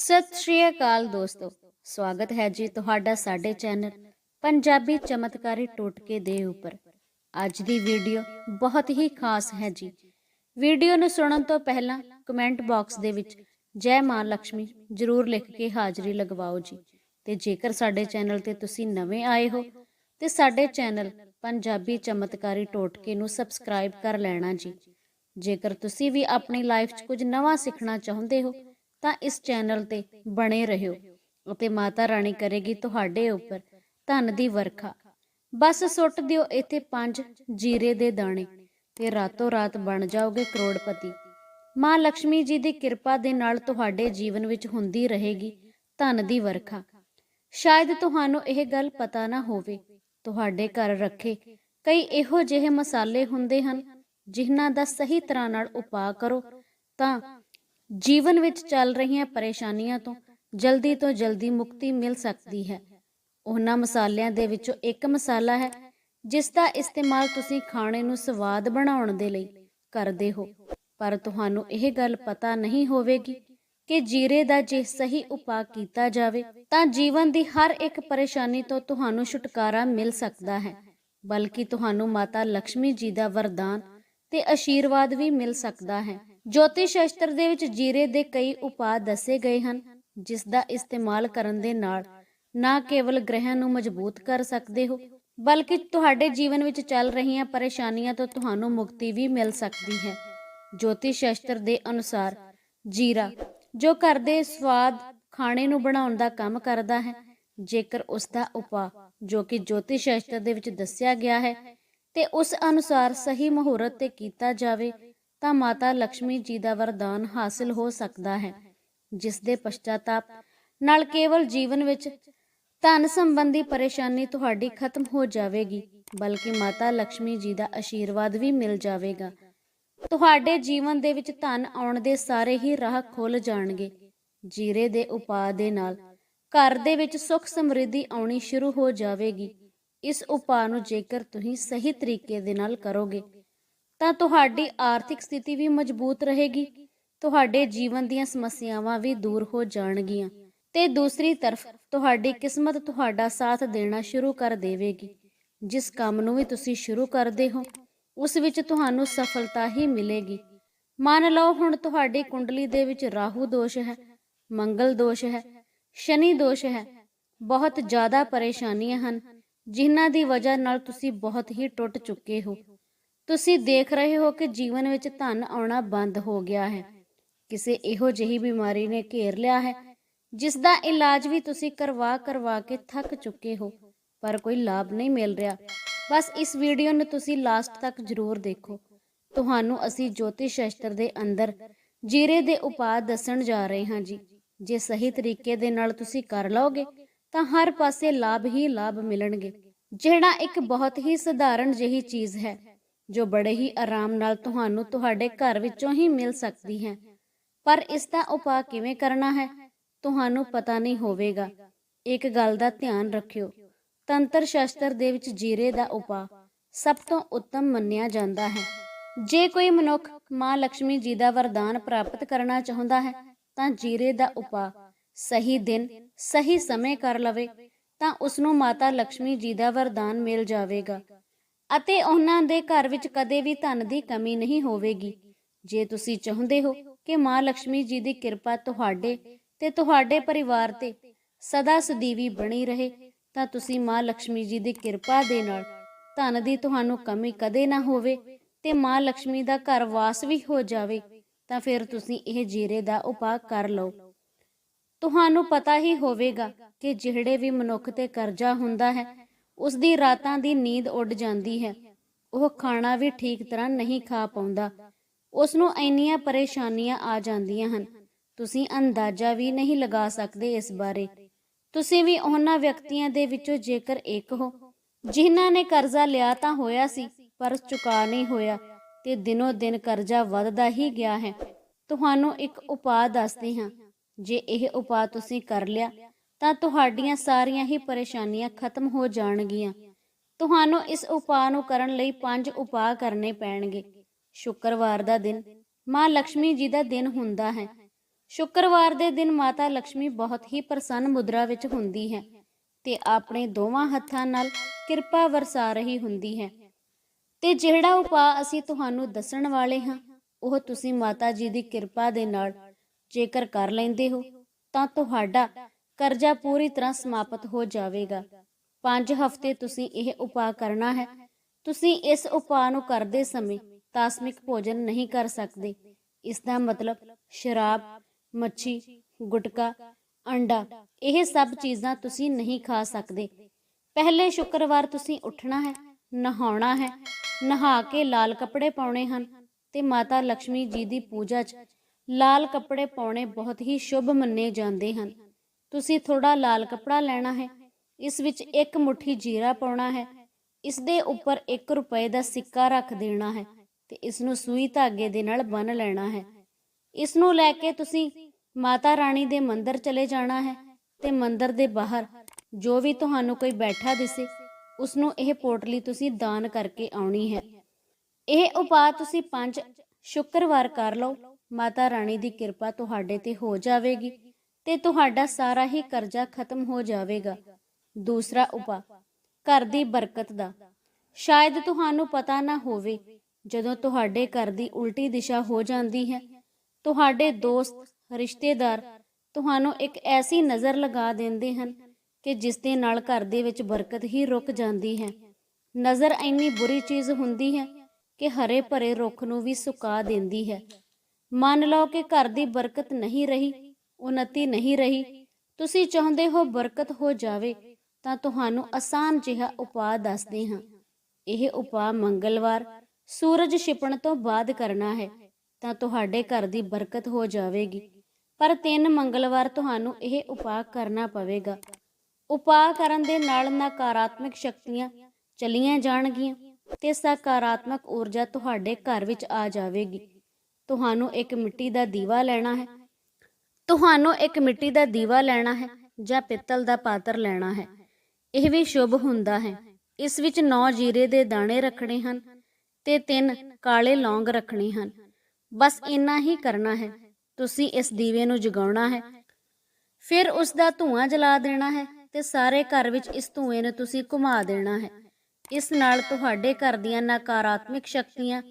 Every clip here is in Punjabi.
ਸਤਿ ਸ਼੍ਰੀ ਅਕਾਲ ਦੋਸਤੋ। ਸਵਾਗਤ ਹੈ ਜੀ ਤੁਹਾਡਾ ਸਾਡੇ ਚੈਨਲ ਪੰਜਾਬੀ ਚਮਤਕਾਰੀ ਟੋਟਕੇ ਦੇ ਉੱਪਰ। ਅੱਜ ਦੀ ਵੀਡੀਓ ਬਹੁਤ ਹੀ ਖਾਸ ਹੈ ਜੀ। ਵੀਡੀਓ ਨੂੰ ਸੁਣਨ ਤੋਂ ਪਹਿਲਾਂ ਕਮੈਂਟ ਬਾਕਸ ਦੇ ਵਿੱਚ ਜੈ ਮਾਂ ਲక్ష్ਮੀ ਜ਼ਰੂਰ ਲਿਖ ਕੇ ਹਾਜ਼ਰੀ ਲਗਵਾਓ ਜੀ। ਤੇ ਜੇਕਰ ਸਾਡੇ ਚੈਨਲ ਤੇ ਤੁਸੀਂ ਨਵੇਂ ਆਏ ਹੋ, ਤੇ ਸਾਡੇ ਚੈਨਲ ਪੰਜਾਬੀ ਚਮਤਕਾਰੀ ਟੋਟਕੇ ਨੂੰ ਸਬਸਕ੍ਰਾਈਬ ਕਰ ਲੈਣਾ ਜੀ। ਜੇਕਰ ਤੁਸੀਂ ਵੀ ਆਪਣੀ ਲਾਈਫ 'ਚ ਕੁਝ ਨਵਾਂ ਸਿੱਖਣਾ ਚਾਹੁੰਦੇ ਹੋ ਤਾਂ ਇਸ ਚੈਨਲ ਤੇ ਬਣੇ ਰਹੋ ਅਤੇ ਮਾਤਾ ਰਾਣੀ ਕਰੇਗੀ ਤੁਹਾਡੇ ਉੱਪਰ ਧਨ ਦੀ ਵਰਖਾ। ਬਸ ਸੁੱਟ ਦਿਓ ਇੱਥੇ ਪੰਜ ਜੀਰੇ ਦੇ ਦਾਣੇ ਤੇ ਰਾਤੋਂ ਰਾਤ ਬਣ ਜਾਓਗੇ ਕਰੋੜਪਤੀ। ਮਾਂ ਲక్ష్ਮੀ ਜੀ ਦੀ ਕਿਰਪਾ ਦੇ ਨਾਲ ਤੁਹਾਡੇ ਜੀਵਨ ਵਿੱਚ ਹੁੰਦੀ ਰਹੇਗੀ ਧਨ ਦੀ ਵਰਖਾ। ਸ਼ਾਇਦ ਤੁਹਾਨੂੰ ਇਹ ਗੱਲ ਪਤਾ ਨਾ ਹੋਵੇ, ਤੁਹਾਡੇ ਘਰ ਰੱਖੇ ਕਈ ਇਹੋ ਜਿਹੇ ਮਸਾਲੇ ਹੁੰਦੇ ਹਨ, ਜਿਨ੍ਹਾਂ ਦਾ ਸਹੀ ਤਰ੍ਹਾਂ ਨਾਲ ਉਪਾਅ ਕਰੋ ਤਾਂ ਜੀਵਨ ਵਿੱਚ ਚੱਲ ਰਹੀਆਂ ਪਰੇਸ਼ਾਨੀਆਂ ਤੋਂ ਜਲਦੀ ਤੋਂ ਜਲਦੀ ਮੁਕਤੀ ਮਿਲ ਸਕਦੀ ਹੈ। ਉਹਨਾਂ ਮਸਾਲਿਆਂ ਦੇ ਵਿੱਚੋਂ ਇੱਕ ਮਸਾਲਾ ਹੈ, ਜਿਸ ਦਾ ਇਸਤੇਮਾਲ ਤੁਸੀਂ ਖਾਣੇ ਨੂੰ ਸਵਾਦ ਬਣਾਉਣ ਦੇ ਲਈ ਕਰਦੇ ਹੋ। ਪਰ ਤੁਹਾਨੂੰ ਇਹ ਗੱਲ ਪਤਾ ਨਹੀਂ ਹੋਵੇਗੀ ਕਿ ਜੀਰੇ ਦਾ ਜੇ ਸਹੀ ਉਪਾਅ ਕੀਤਾ ਜਾਵੇ, ਤਾਂ ਜੀਵਨ ਦੀ ਹਰ ਇੱਕ ਪਰੇਸ਼ਾਨੀ ਤੋਂ ਤੁਹਾਨੂੰ ਛੁਟਕਾਰਾ ਮਿਲ ਸਕਦਾ ਹੈ, ਬਲਕਿ ਤੁਹਾਨੂੰ ਮਾਤਾ ਲక్ష్ਮੀ ਜੀ ਦਾ ਵਰਦਾਨ ਤੇ ਆਸ਼ੀਰਵਾਦ ਵੀ ਮਿਲ ਸਕਦਾ ਹੈ। ਜੋਤਿਸ਼ ਸ਼ਾਸਤਰ ਦੇ ਵਿੱਚ ਜੀਰੇ ਦੇ ਕਈ ਉਪਾਅ ਦੱਸੇ ਗਏ ਹਨ, ਜਿਸ ਦਾ ਇਸਤੇਮਾਲ ਕਰਨ ਦੇ ਨਾਲ ਨਾ ਕੇਵਲ ਗ੍ਰਹਿਾਂ ਨੂੰ ਮਜ਼ਬੂਤ ਕਰ ਸਕਦੇ ਹੋ, ਬਲਕਿ ਤੁਹਾਡੇ ਜੀਵਨ ਵਿੱਚ ਚੱਲ ਰਹੀਆਂ ਪਰੇਸ਼ਾਨੀਆਂ ਤੋਂ ਤੁਹਾਨੂੰ ਮੁਕਤੀ ਵੀ ਮਿਲ ਸਕਦੀ ਹੈ। ਜੋਤਿਸ਼ ਸ਼ਾਸਤਰ ਦੇ ਅਨੁਸਾਰ ਜੀਰਾ, ਜੋ ਘਰ ਦੇ ਸਵਾਦ ਖਾਣੇ ਨੂੰ ਬਣਾਉਣ ਦਾ ਕੰਮ ਕਰਦਾ ਹੈ, ਜੇਕਰ ਉਸ ਦਾ ਉਪਾਅ ਜੋ ਕਿ ਜੋਤਿਸ਼ ਸ਼ਾਸਤਰ ਦੇ ਵਿੱਚ ਦੱਸਿਆ ਗਿਆ ਹੈ, ਤੇ ਉਸ ਅਨੁਸਾਰ ਸਹੀ ਮੁਹੂਰਤ ਤੇ ਕੀਤਾ ਜਾਵੇ ਤਾਂ ਮਾਤਾ ਲక్ష్ਮੀ ਜੀ ਦਾ ਵਰਦਾਨ ਹਾਸਲ ਹੋ ਸਕਦਾ ਹੈ, ਜਿਸ ਦੇ ਪਛਤਾਤਾਪ ਨਾਲ ਕੇਵਲ ਜੀਵਨ ਵਿੱਚ ਧਨ ਸੰਬੰਧੀ ਪਰੇਸ਼ਾਨੀ ਤੁਹਾਡੀ ਖਤਮ ਹੋ ਜਾਵੇਗੀ, ਬਲਕਿ ਮਾਤਾ ਲక్ష్ਮੀ ਜੀ ਦਾ ਆਸ਼ੀਰਵਾਦ ਵੀ ਮਿਲ ਜਾਵੇਗਾ। ਤੁਹਾਡੇ ਜੀਵਨ ਦੇ ਵਿੱਚ ਧਨ ਆਉਣ ਦੇ ਸਾਰੇ ਹੀ ਰਾਹ ਖੁੱਲ ਜਾਣਗੇ। ਜੀਰੇ ਦੇ ਉਪਾਅ ਦੇ ਨਾਲ ਘਰ ਦੇ ਵਿੱਚ ਸੁੱਖ ਸਮਰਿੱਧੀ ਆਉਣੀ ਸ਼ੁਰੂ ਹੋ ਜਾਵੇਗੀ। ਇਸ ਉਪਾਅ ਨੂੰ ਜੇਕਰ ਤੁਸੀਂ ਸਹੀ ਤਰੀਕੇ ਦੇ ਨਾਲ ਕਰੋਗੇ ਤਾਂ ਤੁਹਾਡੀ ਆਰਥਿਕ ਸਥਿਤੀ ਵੀ ਮਜ਼ਬੂਤ ਰਹੇਗੀ। ਤੁਹਾਡੇ ਜੀਵਨ ਦੀਆਂ ਸਮੱਸਿਆਵਾਂ ਵੀ ਦੂਰ ਹੋ ਜਾਣਗੀਆਂ। ਤੇ ਦੂਸਰੀ ਤਰਫ, ਤੁਹਾਡੀ ਕਿਸਮਤ ਤੁਹਾਡਾ ਸਾਥ ਦੇਣਾ ਸ਼ੁਰੂ ਕਰ ਦੇਵੇਗੀ। ਜਿਸ ਕੰਮ ਨੂੰ ਵੀ ਤੁਸੀਂ ਸ਼ੁਰੂ ਕਰਦੇ ਹੋ, ਉਸ ਵਿੱਚ ਤੁਹਾਨੂੰ ਸਫਲਤਾ ਹੀ ਮਿਲੇਗੀ। ਮੰਨ ਲਓ, ਹੁਣ ਤੁਹਾਡੀ ਕੁੰਡਲੀ ਦੇ ਵਿੱਚ ਰਾਹੂ ਦੋਸ਼ ਹੈ, ਮੰਗਲ ਦੋਸ਼ ਹੈ, ਸ਼ਨੀ ਦੋਸ਼ ਹੈ। ਬਹੁਤ ਜ਼ਿਆਦਾ ਪਰੇਸ਼ਾਨੀਆਂ ਹਨ, ਜਿਨ੍ਹਾਂ ਦੀ ਵਜ੍ਹਾ ਨਾਲ ਤੁਸੀਂ ਬਹੁਤ ਹੀ ਟੁੱਟ ਚੁੱਕੇ ਹੋ। ਤੁਸੀਂ ਦੇਖ ਰਹੇ ਹੋ ਕਿ ਜੀਵਨ ਵਿੱਚ ਧਨ ਆਉਣਾ ਬੰਦ ਹੋ ਗਿਆ ਹੈ। ਕਿਸੇ ਇਹੋ ਜਿਹੀ ਬਿਮਾਰੀ ਨੇ ਘੇਰ ਲਿਆ ਹੈ, ਜਿਸ ਦਾ ਇਲਾਜ ਵੀ ਤੁਸੀਂ ਕਰਵਾ ਕਰਵਾ ਕੇ ਥੱਕ ਚੁੱਕੇ ਹੋ, ਪਰ ਕੋਈ ਲਾਭ ਨਹੀਂ ਮਿਲ ਰਿਹਾ। ਬਸ ਇਸ ਵੀਡੀਓ ਨੂੰ ਤੁਸੀਂ ਲਾਸਟ ਤੱਕ ਜ਼ਰੂਰ ਦੇਖੋ। ਤੁਹਾਨੂੰ ਅਸੀਂ ਜੋਤਿਸ਼ ਸ਼ਾਸਤਰ ਦੇ ਅੰਦਰ ਜੀਰੇ ਦੇ ਉਪਾਅ ਦੱਸਣ ਜਾ ਰਹੇ ਹਾਂ ਜੀ। ਜੇ ਸਹੀ ਤਰੀਕੇ ਦੇ ਨਾਲ ਤੁਸੀਂ ਕਰ ਲਓਗੇ, ਤਾਂ ਹਰ ਪਾਸੇ ਲਾਭ ਹੀ ਲਾਭ ਮਿਲਣਗੇ। ਜਿਹੜਾ ਇੱਕ ਬਹੁਤ ਹੀ ਸਧਾਰਨ ਜਿਹੀ ਚੀਜ਼ ਹੈ ਜੋ ਬੜੇ ਹੀ ਆਰਾਮ ਨਾਲ ਤੁਹਾਨੂੰ ਤੁਹਾਡੇ ਘਰ ਵਿੱਚੋਂ ਹੀ ਮਿਲ ਸਕਦੀ ਹੈ। ਪਰ ਇਸ ਦਾ ਉਪਾਅ ਕਿਵੇਂ ਕਰਨਾ ਹੈ, ਤੁਹਾਨੂੰ ਪਤਾ ਨਹੀਂ ਹੋਵੇਗਾ। ਇੱਕ ਗੱਲ ਦਾ ਧਿਆਨ ਰੱਖਿਓ। ਤੰਤਰ ਸ਼ਾਸਤਰ ਦੇ ਵਿੱਚ ਜੀਰੇ ਦਾ ਉਪਾਅ ਸਭ ਤੋਂ ਉੱਤਮ ਮੰਨਿਆ ਜਾਂਦਾ ਹੈ। ਜੇ ਕੋਈ ਮਨੁੱਖ ਮਾਂ ਲక్ష్ਮੀ ਜੀ ਦਾ ਵਰਦਾਨ ਪ੍ਰਾਪਤ ਕਰਨਾ ਚਾਹੁੰਦਾ ਹੈ, ਤਾਂ ਜੀਰੇ ਦਾ ਉਪਾਅ ਸਹੀ ਦਿਨ, ਸਹੀ ਸਮੇਂ ਕਰ ਲਵੇ, ਤਾਂ ਉਸ ਨੂੰ ਮਾਤਾ ਲక్ష్ਮੀ ਜੀ ਦਾ ਵਰਦਾਨ ਮਿਲ ਜਾਵੇਗਾ। ਅਤੇ ਉਹਨਾਂ ਦੇ ਘਰ ਵਿੱਚ ਕਦੇ ਵੀ ਧਨ ਦੀ ਕਮੀ ਨਹੀਂ ਹੋਵੇਗੀ। ਜੇ ਤੁਸੀਂ ਚਾਹੁੰਦੇ ਹੋ ਕਿ ਮਾਂ ਲక్ష్ਮੀ ਜੀ ਦੀ ਕਿਰਪਾ ਤੁਹਾਡੇ ਤੇ ਤੁਹਾਡੇ ਪਰਿਵਾਰ ਤੇ ਸਦਾ ਸਦੀਵੀ ਬਣੀ ਰਹੇ, ਤਾਂ ਤੁਸੀਂ ਮਾਂ ਲక్ష్ਮੀ ਜੀ ਦੀ ਕਿਰਪਾ ਦੇ ਨਾਲ ਧਨ ਦੀ ਤੁਹਾਨੂੰ ਕਮੀ ਕਦੇ ਨਾ ਹੋਵੇ ਤੇ ਮਾਂ ਲక్ష్ਮੀ ਦਾ ਘਰ ਵਾਸ ਵੀ ਹੋ ਜਾਵੇ, ਤਾਂ ਫਿਰ ਤੁਸੀਂ ਇਹ ਜੀਰੇ ਦਾ ਉਪਾਅ ਕਰ ਲਓ। ਤੁਹਾਨੂੰ ਪਤਾ ਹੀ ਹੋਵੇਗਾ ਕਿ ਜਿਹੜੇ ਵੀ ਮਨੁੱਖ ਤੇ ਕਰਜ਼ਾ ਹੁੰਦਾ ਹੈ ਉਸ ਦੀ ਰਾਤਾਂ ਦੀ ਨੀਂਦ ਉੱਡ ਜਾਂਦੀ ਹੈ। ਉਹ ਖਾਣਾ ਵੀ ਠੀਕ ਤਰ੍ਹਾਂ ਨਹੀਂ ਖਾ ਪਾਉਂਦਾ। ਉਸ ਨੂੰ ਇੰਨੀਆਂ ਪਰੇਸ਼ਾਨੀਆਂ ਆ ਜਾਂਦੀਆਂ ਹਨ। ਤੁਸੀਂ ਅੰਦਾਜ਼ਾ ਵੀ ਨਹੀਂ ਲਗਾ ਸਕਦੇ ਇਸ ਬਾਰੇ। ਤੁਸੀਂ ਵੀ ਉਹਨਾਂ ਵਿਅਕਤੀਆਂ ਦੇ ਵਿੱਚੋਂ ਜੇਕਰ ਇੱਕ ਹੋ, ਜਿਨ੍ਹਾਂ ਨੇ ਕਰਜ਼ਾ ਲਿਆ ਤਾਂ ਹੋਇਆ ਸੀ, ਪਰ ਚੁਕਾ ਨਹੀਂ ਹੋਇਆ ਤੇ ਦਿਨੋ ਦਿਨ ਕਰਜ਼ਾ ਵੱਧਦਾ ਹੀ ਗਿਆ ਹੈ। ਤੁਹਾਨੂੰ ਇੱਕ ਉਪਾਅ ਦੱਸਦੇ ਹਾਂ। ਜੇ ਇਹ ਉਪਾਅ ਤੁਸੀਂ ਕਰ ਲਿਆ ਤਾਂ ਤੁਹਾਡੀਆਂ ਸਾਰੀਆਂ ਹੀ ਪਰੇਸ਼ਾਨੀਆਂ ਖਤਮ ਹੋ ਜਾਣਗੀਆਂ। ਤੁਹਾਨੂੰ ਇਸ ਉਪਾਅ ਨੂੰ ਕਰਨ ਲਈ ਪੰਜ ਉਪਾਅ ਕਰਨੇ ਪੈਣਗੇ। ਸ਼ੁੱਕਰਵਾਰ ਦਾ ਦਿਨ ਮਾਂ ਲక్ష్ਮੀ ਜੀ ਦਾ ਦਿਨ ਹੁੰਦਾ ਹੈ। ਸ਼ੁੱਕਰਵਾਰ ਦੇ ਦਿਨ ਮਾਤਾ ਲక్ష్ਮੀ ਬਹੁਤ ਹੀ ਪ੍ਰਸੰਨ ਮੁਦਰਾ ਵਿੱਚ ਹੁੰਦੀ ਹੈ ਤੇ ਆਪਣੇ ਦੋਵਾਂ ਹੱਥਾਂ ਨਾਲ ਕਿਰਪਾ ਵਰਸਾ ਰਹੀ ਹੁੰਦੀ ਹੈ। ਤੇ ਜਿਹੜਾ ਉਪਾਅ ਅਸੀਂ ਤੁਹਾਨੂੰ ਦੱਸਣ ਵਾਲੇ ਹਾਂ, ਉਹ ਤੁਸੀਂ ਮਾਤਾ ਜੀ ਦੀ ਕਿਰਪਾ ਦੇ ਨਾਲ ਜੇਕਰ ਕਰ ਲੈਂਦੇ ਹੋ, ਤਾਂ ਤੁਹਾਡਾ ਕਰਜ਼ਾ ਪੂਰੀ ਤਰ੍ਹਾਂ ਸਮਾਪਤ ਹੋ ਜਾਵੇਗਾ। 5 ਹਫ਼ਤੇ ਤੁਸੀਂ ਇਹ ਉਪਾਅ ਕਰਨਾ ਹੈ। ਤੁਸੀਂ ਇਸ ਉਪਾਅ ਨੂੰ ਕਰਦੇ ਸਮੇਂ ਤਾਸਮਿਕ ਭੋਜਨ ਨਹੀਂ ਕਰ ਸਕਦੇ। ਇਸ ਦਾ ਮਤਲਬ ਸ਼ਰਾਬ, ਮੱਛੀ, ਗੁਟਕਾ, ਅੰਡਾ, ਇਹ ਸਭ ਚੀਜ਼ਾਂ ਤੁਸੀਂ ਨਹੀਂ ਖਾ ਸਕਦੇ। ਪਹਿਲੇ ਸ਼ੁੱਕਰਵਾਰ ਤੁਸੀਂ ਉੱਠਣਾ ਹੈ, ਨਹਾਉਣਾ ਹੈ, ਨਹਾ ਕੇ ਲਾਲ ਕੱਪੜੇ ਪਾਉਣੇ ਹਨ ਤੇ ਮਾਤਾ ਲక్ష్ਮੀ ਜੀ ਦੀ ਪੂਜਾ 'ਚ ਲਾਲ ਕੱਪੜੇ ਪਾਉਣੇ ਬਹੁਤ ਹੀ ਸ਼ੁਭ ਮੰਨੇ ਜਾਂਦੇ ਹਨ। ਤੁਸੀਂ ਥੋੜਾ ਲਾਲ ਕੱਪੜਾ ਲੈਣਾ ਹੈ। ਇਸ ਵਿੱਚ ਇੱਕ ਮੁਠੀ ਜੀਰਾ ਪਾਉਣਾ ਹੈ। ਇਸ ਦੇ ਉੱਪਰ 1 ਰੁਪਏ ਦਾ ਸਿੱਕਾ ਰੱਖ ਦੇਣਾ ਹੈ ਤੇ ਇਸ ਨੂੰ ਸੂਈ ਧਾਗੇ ਦੇ ਨਾਲ ਬੰਨ ਲੈਣਾ ਹੈ। ਇਸ ਨੂੰ ਲੈ ਕੇ ਤੁਸੀਂ ਮਾਤਾ ਰਾਣੀ ਦੇ ਮੰਦਿਰ ਚਲੇ ਜਾਣਾ ਹੈ ਤੇ ਮੰਦਿਰ ਦੇ ਬਾਹਰ ਜੋ ਵੀ ਤੁਹਾਨੂੰ ਕੋਈ ਬੈਠਾ ਦਿਸੇ, ਉਸ ਨੂੰ ਇਹ ਪੋਟਲੀ ਤੁਸੀਂ ਦਾਨ ਕਰਕੇ ਆਉਣੀ ਹੈ। ਇਹ ਉਪਾਅ ਤੁਸੀਂ ਪੰਜ ਸ਼ੁੱਕਰਵਾਰ ਕਰ ਲਓ। ਮਾਤਾ ਰਾਣੀ ਦੀ ਕਿਰਪਾ ਤੁਹਾਡੇ ਤੇ ਹੋ ਜਾਵੇਗੀ। ਤੇ ਤੁਹਾਡਾ ਸਾਰਾ ਹੀ ਕਰਜ਼ਾ ਖਤਮ ਹੋ ਜਾਵੇਗਾ। ਦੂਸਰਾ ਉਪਾਅ ਘਰ ਦੀ ਬਰਕਤ ਦਾ। ਸ਼ਾਇਦ ਤੁਹਾਨੂੰ ਪਤਾ ਨਾ ਹੋਵੇ, ਜਦੋਂ ਤੁਹਾਡੇ ਘਰ ਦੀ ਉਲਟੀ ਦਿਸ਼ਾ ਹੋ ਜਾਂਦੀ ਹੈ, ਤੁਹਾਡੇ ਦੋਸਤ, ਰਿਸ਼ਤੇਦਾਰ ਤੁਹਾਨੂੰ ਇੱਕ ਐਸੀ ਨਜ਼ਰ ਲਗਾ ਦਿੰਦੇ ਹਨ ਕਿ ਜਿਸ ਦੇ ਨਾਲ ਘਰ ਦੇ ਵਿੱਚ ਬਰਕਤ ਹੀ ਰੁਕ ਜਾਂਦੀ ਹੈ। ਨਜ਼ਰ ਇੰਨੀ ਬੁਰੀ ਚੀਜ਼ ਹੁੰਦੀ ਹੈ ਕਿ ਹਰੇ ਭਰੇ ਰੁੱਖ ਨੂੰ ਵੀ ਸੁਕਾ ਦਿੰਦੀ ਹੈ। ਮੰਨ ਲਓ ਕਿ ਘਰ ਦੀ ਬਰਕਤ ਨਹੀਂ ਰਹੀ ਉਨਤੀ ਨਹੀਂ ਰਹੀ। ਤੁਸੀਂ ਚਾਹੁੰਦੇ ਹੋ ਬਰਕਤ ਹੋ ਜਾਵੇ, ਤਾਂ ਤੁਹਾਨੂੰ ਆਸਾਨ ਜਿਹਾ ਉਪਾਅ ਦੱਸਦੇ ਹਾਂ। ਇਹ ਉਪਾਅ ਮੰਗਲਵਾਰ, ਸੂਰਜ ਛਿਪਣ ਤੋਂ ਬਾਅਦ ਕਰਨਾ ਹੈ, ਤਾਂ ਤੁਹਾਡੇ ਘਰ ਦੀ ਬਰਕਤ ਹੋ ਜਾਵੇਗੀ। ਪਰ ਤਿੰਨ ਮੰਗਲਵਾਰ ਤੁਹਾਨੂੰ ਇਹ ਉਪਾਅ ਕਰਨਾ ਪਵੇਗਾ। ਉਪਾਅ ਕਰਨ ਦੇ ਨਾਲ ਨਕਾਰਾਤਮਕ ਸ਼ਕਤੀਆਂ ਚਲੀਆਂ ਜਾਣਗੀਆਂ ਤੇ ਸਕਾਰਾਤਮਕ ਊਰਜਾ ਤੁਹਾਡੇ ਘਰ ਵਿੱਚ ਆ ਜਾਵੇਗੀ। ਤੁਹਾਨੂੰ ਇੱਕ ਮਿੱਟੀ ਦਾ ਦੀਵਾ ਲੈਣਾ ਹੈ ਤੁਹਾਨੂੰ ਇੱਕ ਮਿੱਟੀ ਦਾ ਦੀਵਾ ਲੈਣਾ ਹੈ ਜਾਂ ਪਿੱਤਲ ਦਾ ਪਾਤਰ ਲੈਣਾ ਹੈ। ਇਹ ਵੀ ਸ਼ੁਭ ਹੁੰਦਾ ਹੈ। ਇਸ ਵਿੱਚ 9 ਜੀਰੇ ਦੇ ਦਾਣੇ ਰੱਖਣੇ ਹਨ ਤੇ 3 ਕਾਲੇ ਲੌਂਗ ਰੱਖਣੇ ਹਨ। ਬਸ ਇੰਨਾ ਹੀ ਕਰਨਾ ਹੈ। ਤੁਸੀਂ ਇਸ ਦੀਵੇ ਨੂੰ ਜਗਾਉਣਾ ਹੈ। ਫਿਰ ਉਸ ਦਾ ਧੂਆਂ ਜਲਾ ਦੇਣਾ ਹੈ ਤੇ ਸਾਰੇ ਘਰ ਵਿੱਚ ਇਸ ਧੂਏ ਨੂੰ ਤੁਸੀਂ ਘੁਮਾ ਦੇਣਾ ਹੈ। ਇਸ ਨਾਲ ਤੁਹਾਡੇ ਘਰ ਦੀਆਂ ਨਕਾਰਾਤਮਕ ਸ਼ਕਤੀਆਂ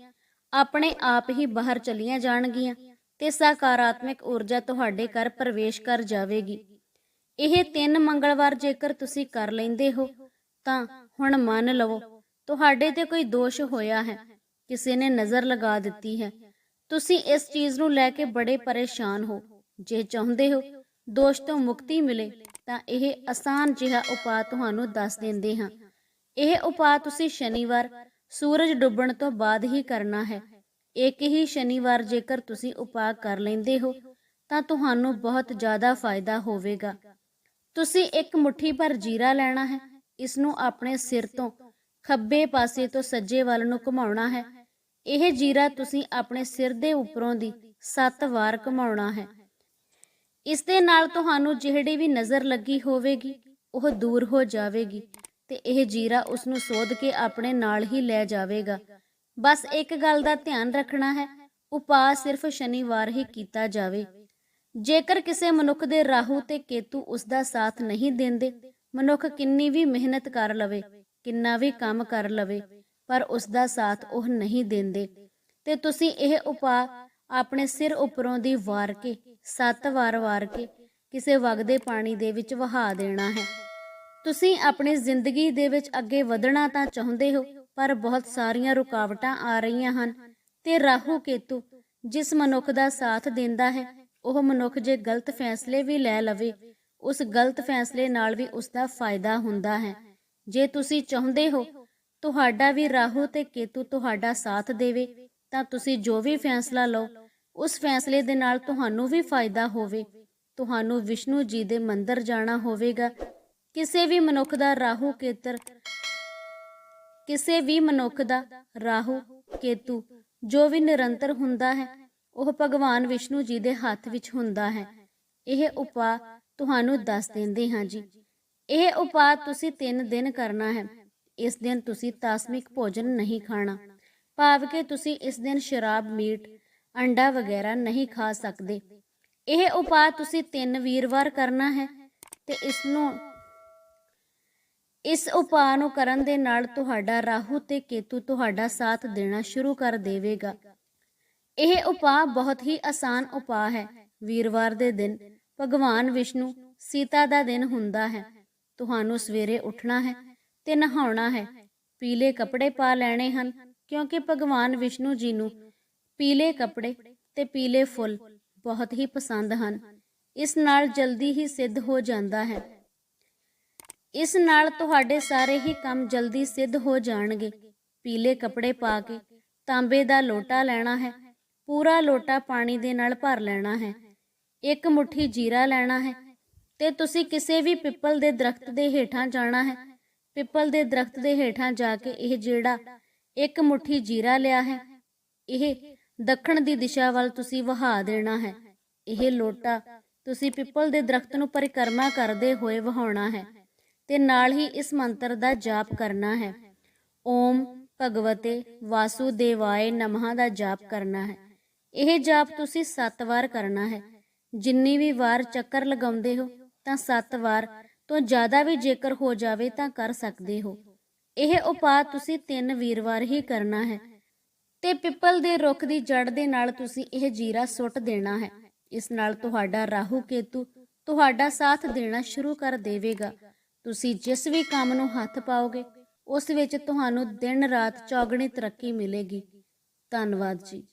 ਆਪਣੇ ਆਪ ਹੀ ਬਾਹਰ ਚਲੀਆਂ ਜਾਣਗੀਆਂ। ਤੇ ਸਕਾਰਾਤਮਕ ਊਰਜਾ ਤੁਹਾਡੇ ਘਰ ਪ੍ਰਵੇਸ਼ ਕਰ ਜਾਵੇਗੀ। ਇਹ ਤਿੰਨ ਮੰਗਲਵਾਰ ਜੇਕਰ ਤੁਸੀਂ ਕਰ ਲੈਂਦੇ ਹੋ, ਤਾਂ ਹੁਣ ਮੰਨ ਲਵੋ, ਤੁਹਾਡੇ ਤੇ ਕੋਈ ਦੋਸ਼ ਹੋਇਆ ਹੈ, ਕਿਸੇ ਨੇ ਨਜ਼ਰ ਲਗਾ ਦਿੱਤੀ ਹੈ। ਤੁਸੀਂ ਇਸ ਚੀਜ਼ ਨੂੰ ਲੈ ਕੇ ਬੜੇ ਪਰੇਸ਼ਾਨ ਹੋ। ਜੇ ਚਾਹੁੰਦੇ ਹੋ ਦੋਸ਼ ਤੋਂ ਮੁਕਤੀ ਮਿਲੇ, ਤਾਂ ਇਹ ਆਸਾਨ ਜਿਹਾ ਉਪਾਅ ਤੁਹਾਨੂੰ ਦੱਸ ਦਿੰਦੇ ਹਾਂ। ਇਹ ਉਪਾਅ ਤੁਸੀਂ ਸ਼ਨੀਵਾਰ ਸੂਰਜ ਡੁੱਬਣ ਤੋਂ ਬਾਅਦ ਹੀ ਕਰਨਾ ਹੈ। ਇੱਕ ਹੀ ਸ਼ਨੀਵਾਰ ਜੇਕਰ ਤੁਸੀਂ ਉਪਾਅ ਕਰ ਲੈਂਦੇ ਹੋ, ਤਾਂ ਤੁਹਾਨੂੰ ਬਹੁਤ ਜ਼ਿਆਦਾ ਫਾਇਦਾ ਹੋਵੇਗਾ। ਤੁਸੀਂ ਇੱਕ ਮੁਠੀ ਭਰ ਜੀਰਾ ਲੈਣਾ ਹੈ। ਇਸ ਨੂੰ ਆਪਣੇ ਸਿਰ ਤੋਂ ਖੱਬੇ ਪਾਸੇ ਤੋਂ ਸੱਜੇ ਵੱਲ ਨੂੰ ਘੁਮਾਉਣਾ ਹੈ। ਇਹ ਜੀਰਾ ਤੁਸੀਂ ਆਪਣੇ ਸਿਰ ਦੇ ਉੱਪਰੋਂ ਦੀ 7 ਵਾਰ ਘੁਮਾਉਣਾ ਹੈ। ਇਸ ਦੇ ਨਾਲ ਤੁਹਾਨੂੰ ਜਿਹੜੀ ਵੀ ਨਜ਼ਰ ਲੱਗੀ ਹੋਵੇਗੀ, ਉਹ ਦੂਰ ਹੋ ਜਾਵੇਗੀ ਤੇ ਇਹ ਜੀਰਾ ਉਸ ਨੂੰ ਸੋਧ ਕੇ ਆਪਣੇ ਨਾਲ ਹੀ ਲੈ ਜਾਵੇਗਾ। ਬਸ ਇੱਕ ਗੱਲ ਦਾ ਧਿਆਨ ਰੱਖਣਾ ਹੈ, ਉਪਾਅ ਸਿਰਫ ਸ਼ਨੀਵਾਰ ਹੀ ਕੀਤਾ ਜਾਵੇ। ਜੇਕਰ ਕਿਸੇ ਮਨੁੱਖ ਦੇ ਰਾਹੂ ਤੇ ਕੇਤੂ ਉਸ ਦਾ ਸਾਥ ਨਹੀਂ ਦਿੰਦੇ, ਮਨੁੱਖ ਕਿੰਨੀ ਵੀ ਮਿਹਨਤ ਕਰ ਲਵੇ, ਕਿੰਨਾ ਵੀ ਕੰਮ ਕਰ ਲਵੇ, ਪਰ ਉਸ ਦਾ ਸਾਥ ਉਹ ਨਹੀਂ ਦਿੰਦੇ। ਤੇ ਤੁਸੀਂ ਇਹ ਉਪਾਅ ਆਪਣੇ ਸਿਰ ਉੱਪਰੋਂ ਦੀ ਵਾਰ ਕੇ, ਸੱਤ ਵਾਰ ਵਾਰ ਕੇ ਕਿਸੇ ਵਗਦੇ ਪਾਣੀ ਦੇ ਵਿੱਚ ਵਹਾ ਦੇਣਾ ਹੈ। ਤੁਸੀਂ ਆਪਣੀ ਜ਼ਿੰਦਗੀ ਦੇ ਵਿੱਚ ਅੱਗੇ ਵਧਣਾ ਤਾਂ ਚਾਹੁੰਦੇ ਹੋ ਪਰ ਬਹੁਤ ਸਾਰੀਆਂ ਰੁਕਾਵਟਾਂ ਆ ਰਹੀਆਂ ਹਨ। ਤੇ ਰਾਹੂ ਕੇਤੂ, ਜਿਸ ਮਨੁੱਖ ਦਾ ਸਾਥ ਦਿੰਦਾ ਹੈ, ਉਹ ਮਨੁੱਖ ਜੇ ਗਲਤ ਫੈਸਲੇ ਵੀ ਲੈ ਲਵੇ, ਉਸ ਗਲਤ ਫੈਸਲੇ ਨਾਲ ਵੀ ਉਸ ਦਾ ਫਾਇਦਾ ਹੁੰਦਾ ਹੈ। ਜੇ ਤੁਸੀਂ ਚਾਹੁੰਦੇ ਹੋ, ਤੁਹਾਡਾ ਵੀ ਰਾਹੂ ਤੇ ਕੇਤੂ ਤੁਹਾਡਾ ਸਾਥ ਦੇਵੇ, ਤਾਂ ਤੁਸੀਂ ਜੋ ਵੀ ਫੈਸਲਾ ਲਓ, ਉਸ ਫੈਸਲੇ ਦੇ ਨਾਲ ਤੁਹਾਨੂੰ ਵੀ ਫਾਇਦਾ ਹੋਵੇ। ਤੁਹਾਨੂੰ ਵਿਸ਼ਨੂੰ ਜੀ ਦੇ ਮੰਦਿਰ ਜਾਣਾ ਹੋਵੇਗਾ। ਕਿਸੇ ਵੀ ਮਨੁੱਖ ਦਾ ਰਾਹੂ ਕੇਤਰ ਕਿਸੇ ਵੀ ਮਨੁੱਖ ਦਾ ਰਾਹੂ, ਕੇਤੂ ਜੋ ਵੀ ਨਿਰੰਤਰ ਹੁੰਦਾ ਹੈ, ਉਹ ਭਗਵਾਨ ਵਿਸ਼ਨੂੰ ਜੀ ਦੇ ਹੱਥ ਵਿੱਚ ਹੁੰਦਾ ਹੈ। ਇਹ ਉਪਾਅ ਤੁਹਾਨੂੰ ਦੱਸ ਦਿੰਦੇ ਹਾਂ ਜੀ। ਇਹ ਉਪਾਅ ਤੁਸੀਂ 3 ਦਿਨ ਕਰਨਾ ਹੈ। ਇਸ ਦਿਨ ਤੁਸੀਂ ਤਾਸਮਿਕ ਭੋਜਨ ਨਹੀਂ ਖਾਣਾ। ਭਾਵ ਕਿ ਤੁਸੀਂ ਇਸ ਦਿਨ ਸ਼ਰਾਬ, ਮੀਟ, ਅੰਡਾ ਵਗੈਰਾ ਨਹੀਂ ਖਾ ਸਕਦੇ। ਇਹ ਉਪਾਅ ਤੁਸੀਂ ਤਿੰਨ ਵੀਰਵਾਰ ਕਰਨਾ ਹੈ ਤੇ ਇਸ ਨੂੰ ਇਸ ਉਪਾਅ ਨੂੰ ਕਰਨ ਦੇ ਨਾਲ ਤੁਹਾਡਾ ਰਾਹੂ ਤੇ ਕੇਤੂ ਤੁਹਾਡਾ ਸਾਥ ਦੇਣਾ ਸ਼ੁਰੂ ਕਰ ਦੇਵੇਗਾ। ਇਹ ਉਪਾਅ ਬਹੁਤ ਹੀ ਆਸਾਨ ਉਪਾਅ ਹੈ। ਵੀਰਵਾਰ ਦੇ ਦਿਨ ਭਗਵਾਨ ਵਿਸ਼ਨੂੰ ਸੀਤਾ ਦਾ ਦਿਨ ਹੁੰਦਾ ਹੈ। ਤੁਹਾਨੂੰ ਸਵੇਰੇ ਉੱਠਣਾ ਹੈ ਤੇ ਨਹਾਉਣਾ ਹੈ। ਪੀਲੇ ਕੱਪੜੇ ਪਾ ਲੈਣੇ ਹਨ ਕਿਉਂਕਿ ਭਗਵਾਨ ਵਿਸ਼ਨੂੰ ਜੀ ਨੂੰ ਪੀਲੇ ਕੱਪੜੇ ਤੇ ਪੀਲੇ ਫੁੱਲ ਬਹੁਤ ਹੀ ਪਸੰਦ ਹਨ। ਇਸ ਨਾਲ ਜਲਦੀ ਹੀ ਸਿੱਧ ਹੋ ਜਾਂਦਾ ਹੈ। ਇਸ ਨਾਲ ਤੁਹਾਡੇ ਸਾਰੇ ਹੀ ਕੰਮ ਜਲਦੀ ਸਿੱਧ ਹੋ ਜਾਣਗੇ। ਪੀਲੇ ਕੱਪੜੇ ਪਾ ਕੇ ਤਾਂਬੇ ਦਾ ਲੋਟਾ ਲੈਣਾ ਹੈ। ਪੂਰਾ ਲੋਟਾ ਪਾਣੀ ਦੇ ਨਾਲ ਭਰ ਲੈਣਾ ਹੈ। ਇੱਕ ਮੁਠੀ ਜੀਰਾ ਲੈਣਾ ਹੈ ਤੇ ਤੁਸੀਂ ਕਿਸੇ ਵੀ ਪਿੱਪਲ ਦੇ ਦਰਖਤ ਦੇ ਹੇਠਾਂ ਜਾਣਾ ਹੈ। ਪਿੱਪਲ ਦੇ ਦਰਖਤ ਦੇ ਹੇਠਾਂ ਜਾ ਕੇ ਇਹ ਜਿਹੜਾ ਇੱਕ ਮੁਠੀ ਜੀਰਾ ਲਿਆ ਹੈ, ਇਹ ਦੱਖਣ ਦੀ ਦਿਸ਼ਾ ਵੱਲ ਤੁਸੀਂ ਵਹਾ ਦੇਣਾ ਹੈ। ਇਹ ਲੋਟਾ ਤੁਸੀਂ ਪਿੱਪਲ ਦੇ ਦਰਖਤ ਨੂੰ ਪਰਿਕਰਮਾ ਕਰਦੇ ਹੋਏ ਵਹਾਉਣਾ ਹੈ। ਤੇ ਨਾਲ ਹੀ ਇਸ ਮੰਤਰ ਦਾ ਜਾਪ ਕਰਨਾ ਹੈ। ਓਮ ਭਗਵਤੇ ਵਾਸੁਦੇਵਾਏ ਨਮಃ ਦਾ ਜਾਪ ਕਰਨਾ ਹੈ। ਇਹ ਜਾਪ ਤੁਸੀਂ 7 ਵਾਰ ਕਰਨਾ ਹੈ। ਜਿੰਨੀ ਵੀ ਵਾਰ ਚੱਕਰ ਲਗਾਉਂਦੇ ਹੋ, ਤਾਂ 7 ਵਾਰ, ਤੋਂ ਜ਼ਿਆਦਾ ਵੀ ਜੇਕਰ ਹੋ ਜਾਵੇ ਤਾਂ ਕਰ ਸਕਦੇ ਹੋ। ਇਹ ਉਪਾਅ ਤੁਸੀਂ ਤਿੰਨ ਵੀਰਵਾਰ ਹੀ ਕਰਨਾ ਹੈ। ਤੇ ਪਿੱਪਲ ਦੇ ਰੁੱਖ ਦੀ ਜੜ ਦੇ ਨਾਲ ਤੁਸੀਂ ਇਹ ਜੀਰਾ ਸੁੱਟ ਦੇਣਾ ਹੈ। ਇਸ ਨਾਲ ਤੁਹਾਡਾ ਰਾਹੂ ਕੇਤੂ ਤੁਹਾਡਾ ਸਾਥ ਦੇਣਾ ਸ਼ੁਰੂ ਕਰ ਦੇਵੇਗਾ। ਤੁਸੀਂ ਜਿਸ ਵੀ ਕੰਮ ਨੂੰ ਹੱਥ ਪਾਓਗੇ, ਉਸ ਵਿੱਚ ਤੁਹਾਨੂੰ ਦਿਨ ਰਾਤ ਚੌਗਣੀ ਤਰੱਕੀ ਮਿਲੇਗੀ। ਧੰਨਵਾਦ ਜੀ।